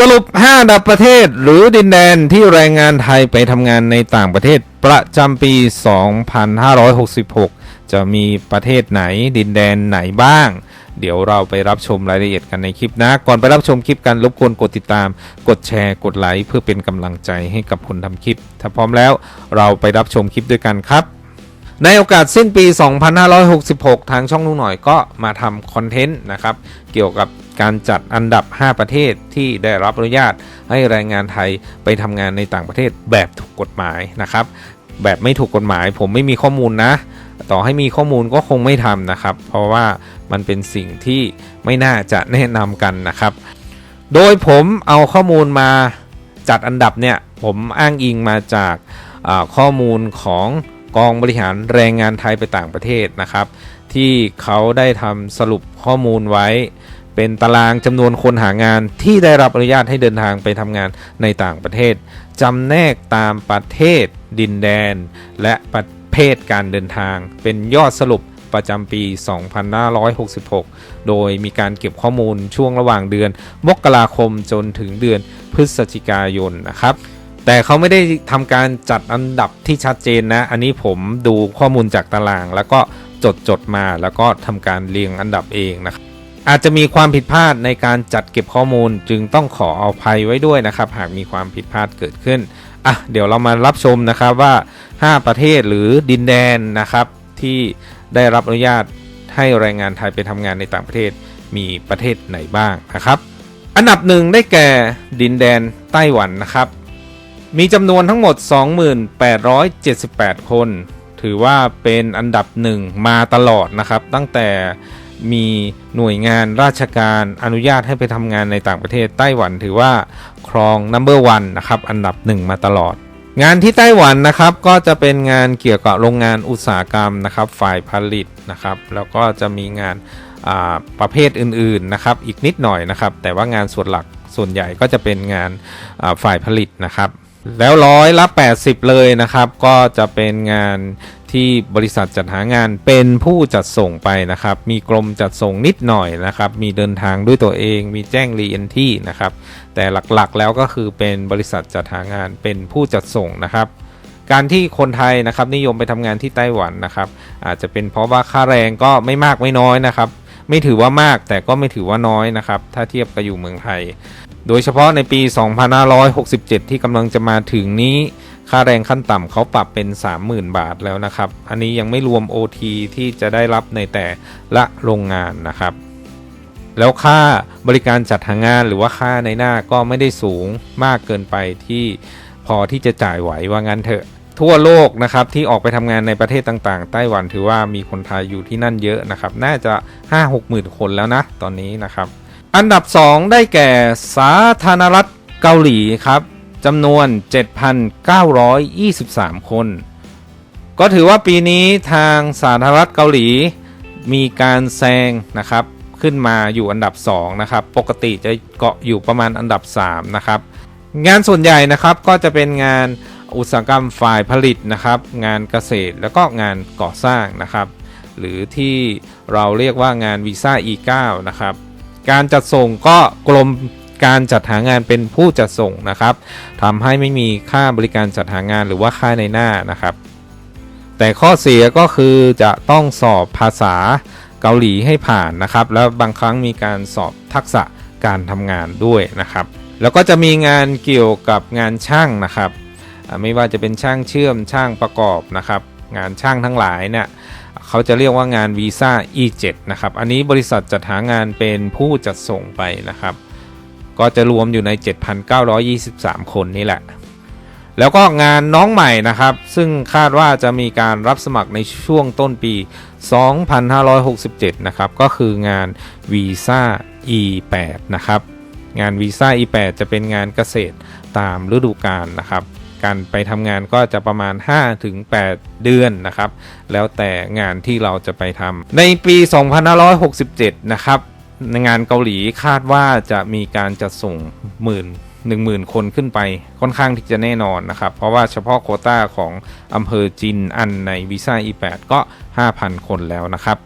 สรุป 5 อันดับประเทศหรือดินแดนที่แรงงานไทยไปทำงานในต่างประเทศประจำปี 2566 จะมีประเทศไหนดินแดนไหนบ้าง เดี๋ยวเราไปรับชมรายละเอียดกันในคลิปนะ ก่อนไปรับชมคลิปกันรบกวนกดติดตาม กดแชร์ กดไลค์เพื่อเป็นกำลังใจให้กับคนทำคลิป ถ้าพร้อมแล้วเราไปรับชมคลิปด้วยกันครับในโอกาสสิ้นปี 2566 ทางช่องนุ่งหน่อยก็มาทำคอนเทนต์นะครับ เกี่ยวกับ การจัดอันดับ 5 ประเทศที่ได้รับอนุญาตให้แรงงานไทยไปทำงานในต่างประเทศแบบถูกกฎหมายนะครับ แบบไม่ถูกกฎหมาย ผมไม่มีข้อมูลนะ ต่อให้มีข้อมูลก็คงไม่ทำนะครับ เพราะว่ามันเป็นสิ่งที่ไม่น่าจะแนะนำกันนะครับ โดยผมเอาข้อมูลมาจัดอันดับเนี่ยผมอ้างอิงมาจากข้อมูลของกองบริหารแรงงานไทยไปต่างประเทศนะครับ ที่เขาได้ทำสรุปข้อมูลไว้ เป็นตารางจำนวนคนหางานที่ได้รับอนุญาตให้เดินทางไปทำงานในต่างประเทศจำแนกตามประเทศ ดินแดน และประเภทการเดินทาง เป็นยอดสรุปประจำปี 2566 โดยมีการเก็บข้อมูลช่วงระหว่างเดือน มกราคมจนถึงเดือนพฤศจิกายนนะครับแต่เขาไม่ได้ทำการจัดอันดับที่ชัดเจนนะ อันนี้ผมดูข้อมูลจากตาราง แล้วก็จดจดมาแล้วก็ทำการเรียงอันดับเองนะครับ อาจจะมีความผิดพลาดในการจัดเก็บข้อมูล จึงต้องขอเอาภัยไว้ด้วยนะครับ หากมีความผิดพลาดเกิดขึ้นอะเดี๋ยวเรามารับชมนะครับว่า 5 ประเทศหรือดินแดนนะครับที่ได้รับอนุญาตให้แรงงานไทยไปทำงานในต่างประเทศมีประเทศไหนบ้างนะครับ อันดับหนึ่งได้แก่ดินแดนไต้หวันนะครับ มีจำนวนทั้งหมด 2878 คน ถือว่าเป็นอันดับหนึ่งมาตลอดนะครับ ตั้งแต่ มีหน่วยงานราชการอนุญาตให้ไปทำงานในต่างประเทศไต้หวันถือว่าครองนัมเบอร์วันนะครับอันดับหนึ่งมาตลอด งานที่ไต้หวันนะครับก็จะเป็นงานเกี่ยวกับโรงงานอุตสาหกรรมนะครับฝ่ายผลิตนะครับแล้วก็จะมีงานาประเภทอื่นๆนะครับอีกนิดหน่อยนะครับแต่ว่างานส่วนหลักส่วนใหญ่ก็จะเป็นงานาฝ่ายผลิตนะครับแล้วร้อยละ 80 เลยนะครับ ก็จะเป็นงาน ที่บริษัทจัดหางานเป็นผู้จัดส่งไปนะครับ มีกรมจัดส่งนิดหน่อยนะครับ มีเดินทางด้วยตัวเอง มีแจ้งรีเอนที่นะครับ แต่หลักๆแล้วก็คือเป็นบริษัทจัดหางานเป็นผู้จัดส่งนะครับ การที่คนไทยนะครับนิยมไปทำงานที่ไต้หวันนะครับ อาจจะเป็นเพราะว่าค่าแรงก็ไม่มากไม่น้อยนะครับ ไม่ถือว่ามากแต่ก็ไม่ถือว่าน้อยนะครับ ถ้าเทียบกับอยู่เมืองไทย โดยเฉพาะในปี 2567 ที่กำลังจะมาถึงนี้ ค่าแรงขั้นต่ำเขาปรับเป็น 30,000 บาทแล้วนะครับ อันนี้ยังไม่รวม OT ที่จะได้รับในแต่ละโรงงานนะครับ แล้วค่าบริการจัดหางานหรือว่าค่าในหน้าก็ไม่ได้สูงมากเกินไปที่พอที่จะจ่ายไหวว่างั้นเถอะ ทั่วโลกนะครับที่ออกไปทำงานในประเทศต่างๆ ไต้หวันถือว่ามีคนไทยอยู่ที่นั่นเยอะนะครับ น่าจะ 5-6หมื่นคนแล้วนะ ตอนนี้นะครับ อันดับ 2 ได้แก่สาธารณรัฐเกาหลีครับ จำนวน 7,923 คน ก็ถือว่าปีนี้ทางสาธารณรัฐเกาหลีมีการแซงนะครับขึ้นมาอยู่อันดับ 2 นะครับ ปกติจะเกาะอยู่ประมาณอันดับ 3 นะครับ งานส่วนใหญ่นะครับก็จะเป็นงานอุตสาหกรรมฝ่ายผลิตนะครับ งานเกษตรแล้วก็งานก่อสร้างนะครับ หรือที่เราเรียกว่างานวีซ่า E9 นะครับ การจัดส่งก็กรม การจัดหางานเป็นผู้จัดส่งนะครับทำให้ไม่มีค่าบริการจัดหางานหรือว่าค่าในหน้านะครับ แต่ข้อเสียก็คือจะต้องสอบภาษาเกาหลีให้ผ่านนะครับ แล้วบางครั้งมีการสอบทักษะการทำงานด้วยนะครับ แล้วก็จะมีงานเกี่ยวกับงานช่างนะครับ ไม่ว่าจะเป็นช่างเชื่อมช่างประกอบนะครับ งานช่างทั้งหลายเนี่ยเขาจะเรียกว่างานวีซ่า E7 นะครับ อันนี้บริษัทจัดหางานเป็นผู้จัดส่งไปนะครับ ก็จะรวมอยู่ใน 7,923 คนนี่แหละ แล้วก็งานน้องใหม่นะครับ ซึ่งคาดว่าจะมีการรับสมัครในช่วงต้นปี 2567 นะครับ ก็คืองานวีซ่า E8 นะครับ งานวีซ่า E8 จะเป็นงานเกษตรตามฤดูกาลนะครับ การไปทำงานก็จะประมาณ 5-8 เดือนนะครับ แล้วแต่งานที่เราจะไปทำในปี 2567 นะครับ ในงานเกาหลีคาดว่าจะมีการจัดส่งหมื่นหนึ่งหมื่นคนขึ้นไปค่อนข้างที่จะแน่นอนนะครับ เพราะว่าเฉพาะโคต้าของอำเภอจินอันในวีซ่า E8 ก็ 5,000 คนแล้วนะครับ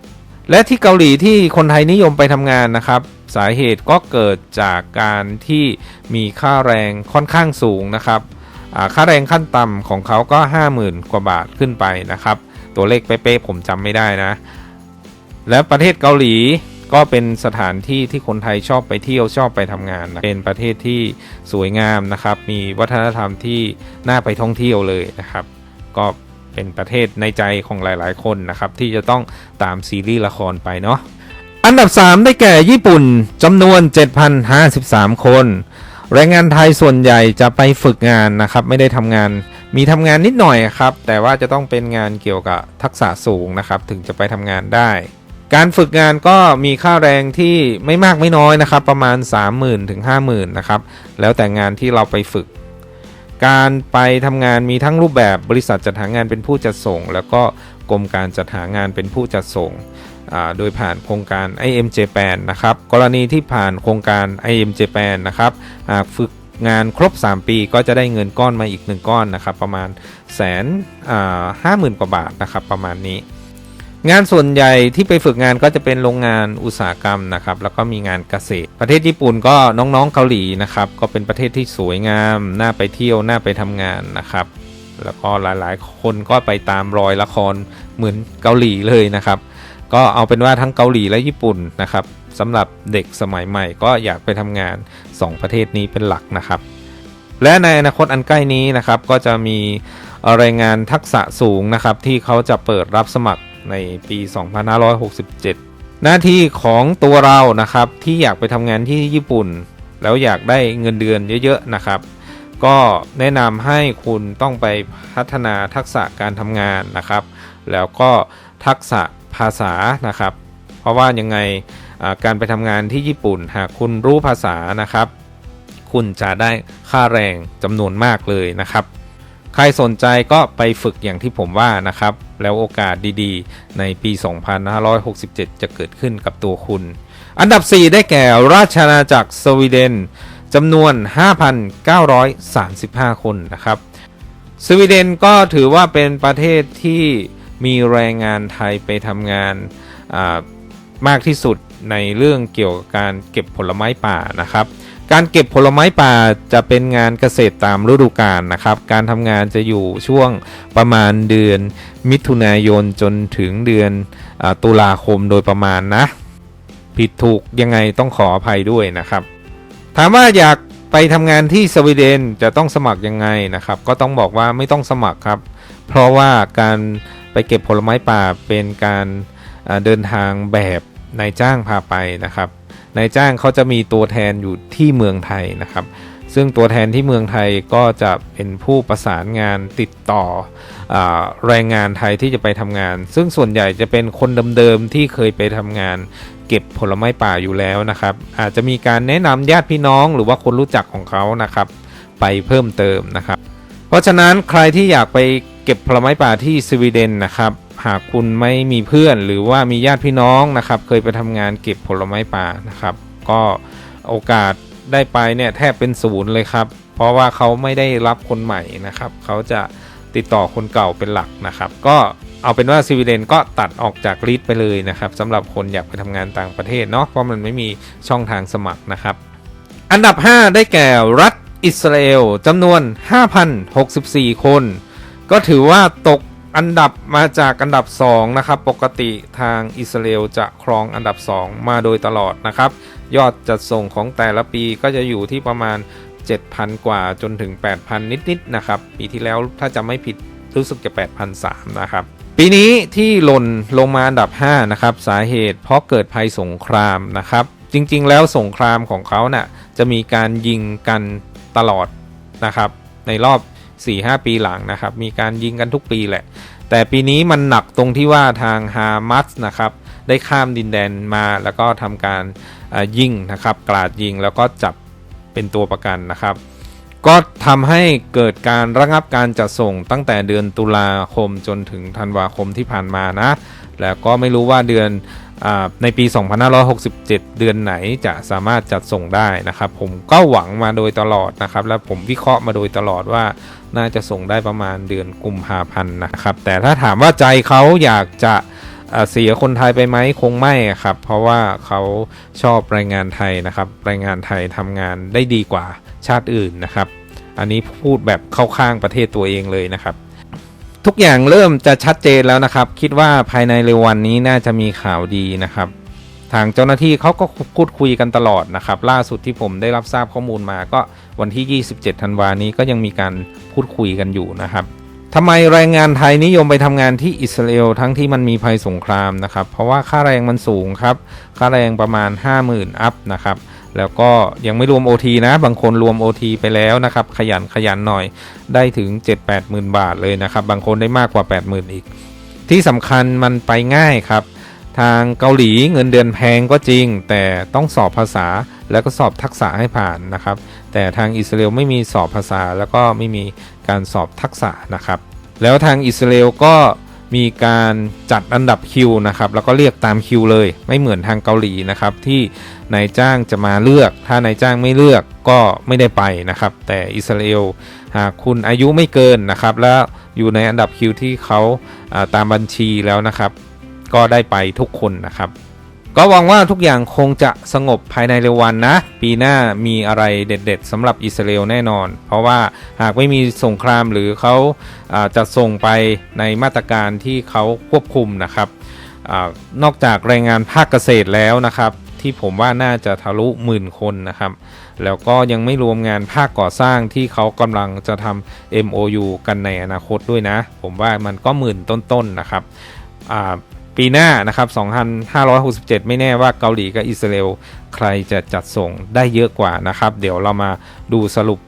และที่เกาหลีที่คนไทยนิยมไปทำงานนะครับ สาเหตุก็เกิดจากการที่มีค่าแรงค่อนข้างสูงนะครับค่าแรงขั้นต่ำของเขาก็ 50,000 กว่าบาทขึ้นไปนะครับ ตัวเลขเป๊ะๆผมจำไม่ได้นะ และประเทศเกาหลี ก็เป็นสถานที่ที่คนไทยชอบไปเที่ยวชอบไปทำงานนะเป็นประเทศที่สวยงามนะครับ มีวัฒนธรรมที่น่าไปท่องเที่ยวเลยนะครับ ก็เป็นประเทศในใจของหลาย ๆ คนนะครับที่จะต้องตามซีรีส์ละครไปเนาะอันดับ 3 ได้แก่ญี่ปุ่นจำนวน 7,053 คน แรงงานไทยส่วนใหญ่จะไปฝึกงานนะครับ ไม่ได้ทำงานมีทำงานนิดหน่อยครับ แต่ว่าจะต้องเป็นงานเกี่ยวกับทักษะสูงนะครับ ถึงจะไปทำงานได้ การฝึกงานก็มีค่าแรงที่ไม่มากไม่น้อยนะครับ ประมาณ 30,000ถึง50,000นะครับ แล้วแต่งานที่เราไปฝึก การไปทำงานมีทั้งรูปแบบบริษัทจัดหางานเป็นผู้จัดส่ง แล้วก็กรมการจัดหางานเป็นผู้จัดส่ง โดยผ่านโครงการ IM Japan นะครับ กรณีที่ผ่านโครงการ IM Japan นะครับหากฝึกงานครบ 3 ปีก็จะได้เงินก้อนมาอีก 1 ก้อนนะครับ ประมาณแสนห้าหมื่นกว่าบาทนะครับประมาณนี้ งานส่วนใหญ่ที่ไปฝึกงานก็จะเป็นโรงงานอุตสาหกรรมนะครับ แล้วก็มีงานเกษตร ประเทศญี่ปุ่นก็น้องๆเกาหลีนะครับ ก็เป็นประเทศที่สวยงาม น่าไปเที่ยว น่าไปทำงานนะครับ แล้วก็หลายๆ คนก็ไปตามรอยละครเหมือนเกาหลีเลยนะครับ ก็เอาเป็นว่าทั้งเกาหลีและญี่ปุ่นนะครับสำหรับเด็กสมัยใหม่ก็อยากไปทำงาน 2 ประเทศนี้เป็นหลักนะครับ และในอนาคตอันใกล้นี้นะครับก็จะมีรายงานทักษะสูงนะครับที่เขาจะเปิดรับสมัคร ในปี 2567 หน้าที่ของตัวเรานะครับที่อยากไปทำงานที่ญี่ปุ่น แล้วอยากได้เงินเดือนเยอะๆนะครับ ก็แนะนำให้คุณต้องไปพัฒนาทักษะการทำงานนะครับ แล้วก็ทักษะภาษานะครับ เพราะว่ายังไงการไปทำงานที่ญี่ปุ่นหากคุณรู้ภาษานะครับ คุณจะได้ค่าแรงจำนวนมากเลยนะครับ ใครสนใจก็ไปฝึกอย่างที่ผมว่านะครับ แล้วโอกาสดีๆ ในปี 2567 จะเกิดขึ้นกับตัวคุณ อันดับ 4 ได้แก่ราชอาณาจักรสวีเดนจำนวน 5,935 คนนะครับ สวีเดนก็ถือว่าเป็นประเทศที่มีแรงงานไทยไปทำงานมากที่สุดในเรื่องเกี่ยวกับการเก็บผลไม้ป่านะครับ การเก็บผลไม้ป่าจะเป็นงานเกษตรตามฤดูกาลนะครับ การทำงานจะอยู่ช่วงประมาณเดือนมิถุนายนจนถึงเดือนอตุลาคมโดยประมาณนะ ผิดถูกยังไงต้องขออภัยด้วยนะครับ ถามว่าอยากไปทำงานที่สวีเดนจะต้องสมัครยังไงนะครับ ก็ต้องบอกว่าไม่ต้องสมัครครับ เพราะว่าการไปเก็บผลไม้ป่าเป็นการเดินทางแบบนายจ้างพาไปนะครับ นายจ้างเขาจะมีตัวแทนอยู่ที่เมืองไทยนะครับ ซึ่งตัวแทนที่เมืองไทยก็จะเป็นผู้ประสานงานติดต่ออแรงงานไทยที่จะไปทำงาน ซึ่งส่วนใหญ่จะเป็นคนเดิมๆที่เคยไปทำงาน เก็บผลไม้ป่าอยู่แล้วนะครับ อาจจะมีการแนะนำญาติพี่น้องหรือว่าคนรู้จักของเขานะครับ ไปเพิ่มเติมนะครับ เพราะฉะนั้นใครที่อยากไปเก็บผลไม้ป่าที่สวีเดนนะครับ หากคุณไม่มีเพื่อน หรือว่ามีญาติพี่น้องนะครับ เคยไปทำงานเก็บผลไม้ป่านะครับ ก็โอกาสได้ไปเนี่ยแทบเป็นศูนย์เลยครับ เพราะว่าเขาไม่ได้รับคนใหม่นะครับ เขาจะติดต่อคนเก่าเป็นหลักนะครับ ก็เอาเป็นว่าสวีเดนก็ตัดออกจากลิสต์ไปเลยนะครับสำหรับคนอยากไปทำงานต่างประเทศเนาะเพราะมันไม่มีช่องทางสมัครนะครับ อันดับ 5 ได้แก่รัฐอิสราเอลจำนวน 5,064 คน ก็ถือว่าตก อันดับมาจากอันดับ 2 นะครับ ปกติทางอิสราเอลจะครองอันดับ 2 มาโดยตลอดนะครับ ยอดจัดส่งของแต่ละปีก็จะอยู่ที่ประมาณ 7,000 กว่าจนถึง 8,000 นิดๆนะครับ ปีที่แล้วถ้าจำไม่ผิดรู้สึกจะ8,300นะครับ ปีนี้ที่หล่นลงมาอันดับ 5 นะครับ สาเหตุเพราะเกิดภัยสงครามนะครับ จริงๆ แล้วสงครามของเขาน่ะจะมีการยิงกันตลอดนะครับ ในรอบ 4-5 ปีหลังนะครับ มีการยิงกันทุกปีแหละ แต่ปีนี้มันหนักตรงที่ว่าทางฮามาสนะครับ ได้ข้ามดินแดนมาแล้วก็ทำการยิงนะครับกราดยิงแล้วก็จับเป็นตัวประกันนะครับ ก็ทำให้เกิดการระงับการจัดส่งตั้งแต่เดือนตุลาคมจนถึงธันวาคมที่ผ่านมานะ แล้วก็ไม่รู้ว่าเดือน ในปี 2567 เดือนไหนจะสามารถจัดส่งได้นะครับ ผมก็หวังมาโดยตลอดนะครับ และผมวิเคราะห์มาโดยตลอดว่าน่าจะส่งได้ประมาณเดือนกุมภาพันธ์นะครับ แต่ถ้าถามว่าใจเขาอยากจะเสียคนไทยไปไหมคงไม่ครับ เพราะว่าเขาชอบแรงงานไทยนะครับแรงงานไทยทำงานได้ดีกว่าชาติอื่นนะครับ อันนี้พูดแบบเข้าข้างประเทศตัวเองเลยนะครับ ทุกอย่างเริ่มจะชัดเจนแล้วนะครับ คิดว่าภายในเร็ววันนี้น่าจะมีข่าวดีนะครับ ทางเจ้าหน้าที่เขาก็พูดคุยกันตลอดนะครับ ล่าสุดที่ผมได้รับทราบข้อมูลมาก็วันที่ 27 ธันวานี้ก็ยังมีการพูดคุยกันอยู่นะครับทำไมแรงงานไทยนิยมไปทำงานที่อิสราเอลทั้งที่มันมีภัยสงครามนะครับ เพราะว่าค่าแรงมันสูงครับ ค่าแรงประมาณ 50,000 อัพนะครับ แล้วก็ยังไม่รวม OT นะ บางคนรวม OT ไปแล้วนะครับ ขยันขยันหน่อยได้ถึง 7-8หมื่นบาทเลยนะครับ บางคนได้มากกว่า 80,000 อีก ที่สำคัญมันไปง่ายครับ ทางเกาหลีเงินเดือนแพงก็จริง แต่ต้องสอบภาษาแล้วก็สอบทักษะให้ผ่านนะครับ แต่ทางอิสราเอลไม่มีสอบภาษาแล้วก็ไม่มีการสอบทักษะนะครับ แล้วทางอิสราเอลก็ มีการจัดอันดับคิวนะครับแล้วก็เรียกตามคิวเลย ไม่เหมือนทางเกาหลีนะครับที่นายจ้างจะมาเลือก ถ้านายจ้างไม่เลือกก็ไม่ได้ไปนะครับ แต่อิสราเอลหากคุณอายุไม่เกินนะครับ แล้วอยู่ในอันดับคิวที่เขาาตามบัญชีแล้วนะครับ ก็ได้ไปทุกคนนะครับ ก็หวังว่าทุกอย่างคงจะสงบภายในเร็ววันนะ ปีหน้ามีอะไรเด็ดๆสำหรับอิสราเอลแน่นอน เพราะว่าหากไม่มีสงครามหรือเขาจะส่งไปในมาตรการที่เขาควบคุมนะครับอนอกจากแรงงานภาคเกษตรแล้วนะครับ ที่ผมว่าน่าจะทะลุหมื่นคนนะครับ แล้วก็ยังไม่รวมงานภาคก่อสร้างที่เขากำลังจะทำ MOU กันในอนาคตด้วยนะ ผมว่ามันก็หมื่นต้นๆนะครับอ่า ปีหน้านะครับ 2567 ไม่แน่ว่าเกาหลีกับอิสราเอลใครจะจัดส่งได้เยอะกว่านะครับ เดี๋ยวเรามาดูสรุป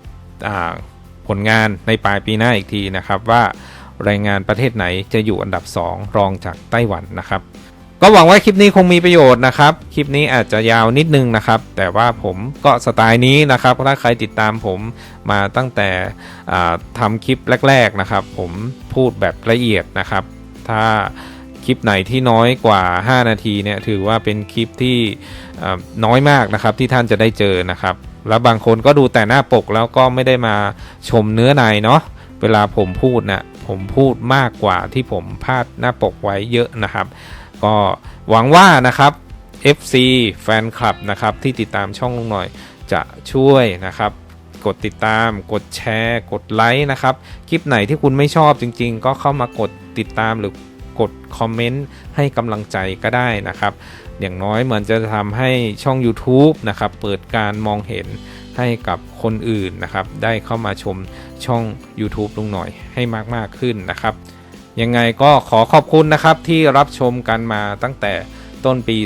ผลงานในปลายปีหน้าอีกทีนะครับ ว่าแรงงานประเทศไหนจะอยู่อันดับ 2 รองจากไต้หวันนะครับ ก็หวังว่าคลิปนี้คงมีประโยชน์นะครับ คลิปนี้อาจจะยาวนิดนึงนะครับ แต่ว่าผมก็สไตล์นี้นะครับถ้าใครติดตามผมมาตั้งแต่ทำคลิปแรก ๆนะครับ ผมพูดแบบละเอียดนะครับ ถ้า คลิปไหนที่น้อยกว่า 5 นาทีเนี่ยถือว่าเป็นคลิปที่น้อยมากนะครับที่ท่านจะได้เจอนะครับ แล้วบางคนก็ดูแต่หน้าปกแล้วก็ไม่ได้มาชมเนื้อในเนาะเวลาผมพูดนะ่ะผมพูดมากกว่าที่ผมพาดหน้าปกไว้เยอะนะครับ ก็หวังว่านะครับ FC แฟนคลับนะครับที่ติดตามช่องลุงหน่อยจะช่วยนะครับกดติดตาม กดแชร์ กดไลค์นะครับ คลิปไหนที่คุณไม่ชอบจริง ๆ ก็เข้ามากดติดตามหรือ กดคอมเมนต์ให้กำลังใจก็ได้นะครับ อย่างน้อยเหมือนจะทำให้ช่อง YouTube นะครับเปิดการมองเห็นให้กับคนอื่นนะครับ ได้เข้ามาชมช่อง YouTube ลุงหน่อยให้มากๆขึ้นนะครับ ยังไงก็ขอขอบคุณนะครับที่รับชมกันมาตั้งแต่ต้นปี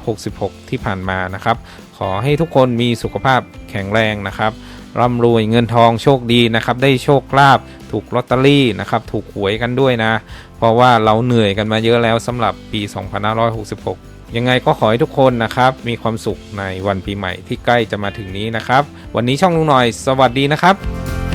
2566 ที่ผ่านมานะครับ ขอให้ทุกคนมีสุขภาพแข็งแรงนะครับ ร่ำรวยเงินทองโชคดีนะครับได้โชคลาภถูกลอตเตอรี่นะครับถูกหวยกันด้วยนะ เพราะว่าเราเหนื่อยกันมาเยอะแล้วสำหรับปี 2566ยังไงก็ขอให้ทุกคนนะครับ มีความสุขในวันปีใหม่ที่ใกล้จะมาถึงนี้นะครับ วันนี้ช่องลุงหน่อย สวัสดีนะครับ